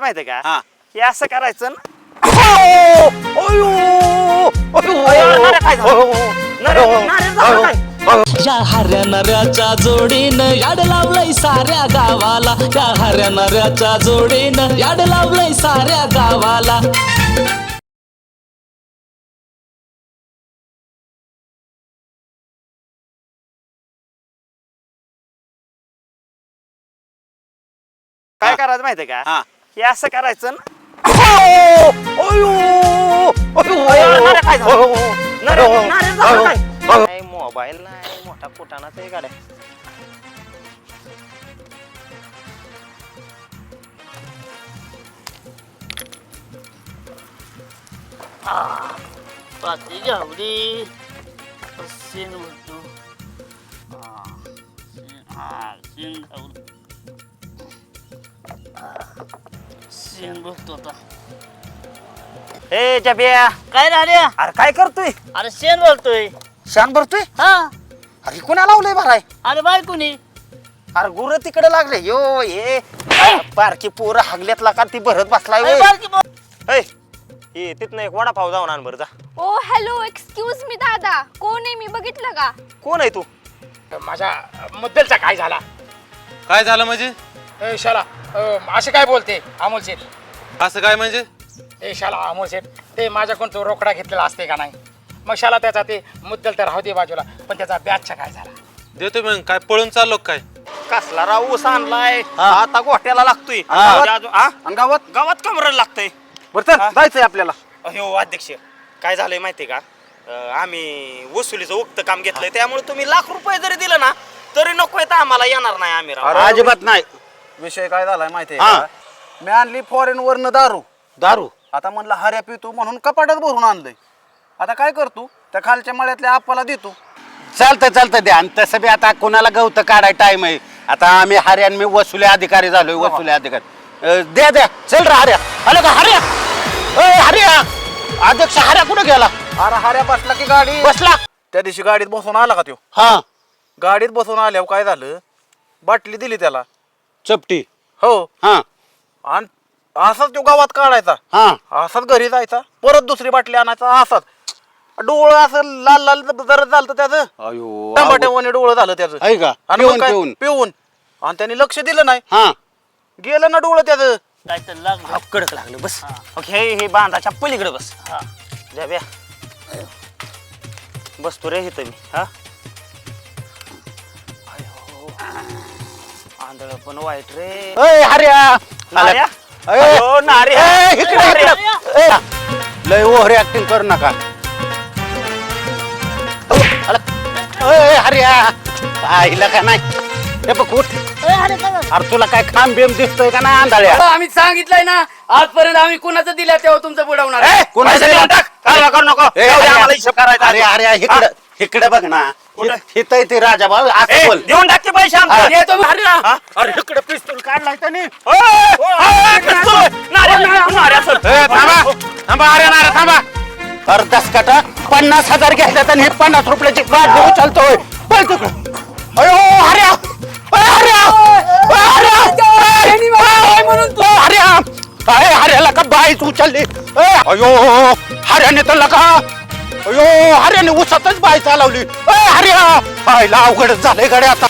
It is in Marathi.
करायचं माहितीये का? हा. हे असं करायचं ना? या हऱ्या नऱ्याच्या जोडीनं याड लावलंय साऱ्या गावाला. या हऱ्या नऱ्याच्या जोडीनं याड लावलंय साऱ्या गावाला. काय करायचं माहितीये का? हा. हे असं करायचं ना. नाही मोबाईल नाही मोठा कुटाणाच आहे गाड्या. पाती जाऊ दे म्हणतो शेण बघतो आता ए जब्या काय राहिले अरे काय करतोय? अरे शेण बोलतोय शान भरतोय? हा. अरे कोणा लावलंय भराय अरे बाय कुणी? अरे गुरु तिकडे लागले. यो हे. पारखी पोरं हागल्यात लाका ती भरत बसलाय अरे होय. बारकी बो- ए, हे तिथनं एक वडापाव जाऊन आण बरं जा. ओ हॅलो एक्सक्यूज मी दादा. कोण आहे मी? बघितलं का? कोण आहे तू? माझ्या मुद्दलचा काय झाला? काय झालं म्हणजे? ए शाला अ, असे काय बोलते अमोल शेठ? असं काय म्हणजे? ए शाला अमोल शेठ ते माझ्याकडून तो रोकडा घेतलेला असते का नाही? मग शाला त्याचा ते मुद्दल तर राहू दे बाजूला पण त्याचा ब्याजचा काय झाला? देतो मग काय पळून चाललो का काय? कसला राव ऊस आणलाय? आता गोट्याला लागतोय. म्हणजे अजून- हा? आणि गावात? गावात कमराला लागतंय? बरं चल जायचंय आपल्याला. हो अध्यक्ष काय झालंय माहितीये का? अं, आम्ही वसुलीचं उक्त काम घेतलंय त्यामुळे तुम्ही लाख रुपये जरी दिलं ना तरी नको तर आम्हाला येणार नाही आम्ही राव. अजिबात नाही. विषय काय झालाय माहितीये हा. का? मी आणली फॉरेन वरनं दारू. दारू. आता म्हणलं हऱ्या पितो म्हणून कपाटात भरून आणलंय. आता काय करतो त्या खालच्या मळ्यातल्या आप्पाला देतो चालतं चालतं द्या. आणि तसं बी आता कोणाला गवत काढाय टाइम आहे. आता आम्ही हरियाण मी वसुले अधिकारी झालोय वसुले अधिकारी. अं, द्या द्या. चल रे हऱ्या. आलं का हऱ्या? अय हऱ्या. अध्यक्ष हऱ्या कुठं गेला? अरे हऱ्या बसला की गाडी. बसला. त्या दिवशी गाडीत बसून आला का तो हा. गाडीत बसून आल्यावर काय झालं? बाटली दिली त्याला. चपटी. हो. हा. आणि असाच तो गावात काढायचा. हा. असाच घरी जायचा. परत दुसरी बाटली आणायचा. असाच. डोळं असं लाल लाल जरा झालं त्याचं. अयो टमाट्यावाने डोळं झालं त्याचं. आहे का? आणि मग पिऊन काय? पिऊन. पिऊन. आणि त्यांनी लक्ष दिलं नाही. हा. गेलं ना डोळं त्याचं. काय तर लागलं. कडक लागलं बस. ओके हे हे बांधाच्या पलीकडे बस. हा. जाब्या बसतो रे इथं मी. हा? आंधळ पण वाईट रे. अय हऱ्या नाऱ्या? अय, अयो, नाऱ्या. अय, इकडे नाऱ्या. इकडे. अय, लय ओव्हर ऍक्टिंग करू नका. अय हऱ्या पाहिलं का नाही? हे बघ उठ. अरे तुला काय खांब बिम दिसतोय का नाही आंधळ्या? आम्ही सांगितलंय ना आजपर्यंत आम्ही कुणाचं दिल्या तेव्हा तुमचं बुडवणार कोणाचं पैसे देऊन टाक. काय करू नको. ए, जाऊ दे, अरे, आम्हाला हिशोब करायचा. अरे अरे इकडे. इकडे बघ ना. कुठं? हित ते राजा भाऊ असं बोल. देऊन टाक की पैसे आमचे. येतो मी. अरे, हा? अरे इकडे पिस्तूल काढलाय त्याने. ओय, ओय, पिस्तूल. नाऱ्या, नाऱ्या, सर. ए, थांबा. थांबा अरे नारे थांबा. अर्धाच काटा पन्नास हजार आणि हे पन्नास रुपयाची उचलतोय पळ तिकडं. अयो हऱ्या अय, हऱ्या अय, हऱ्या अय, म्हणून तू. हऱ्या अय, हऱ्याला का बाईच उचलली? अय, अयो हऱ्याने तर लका. अयो हऱ्याने उसातच बाय चालवली अय, हऱ्या आईला अवघडच झालंय गड्या आता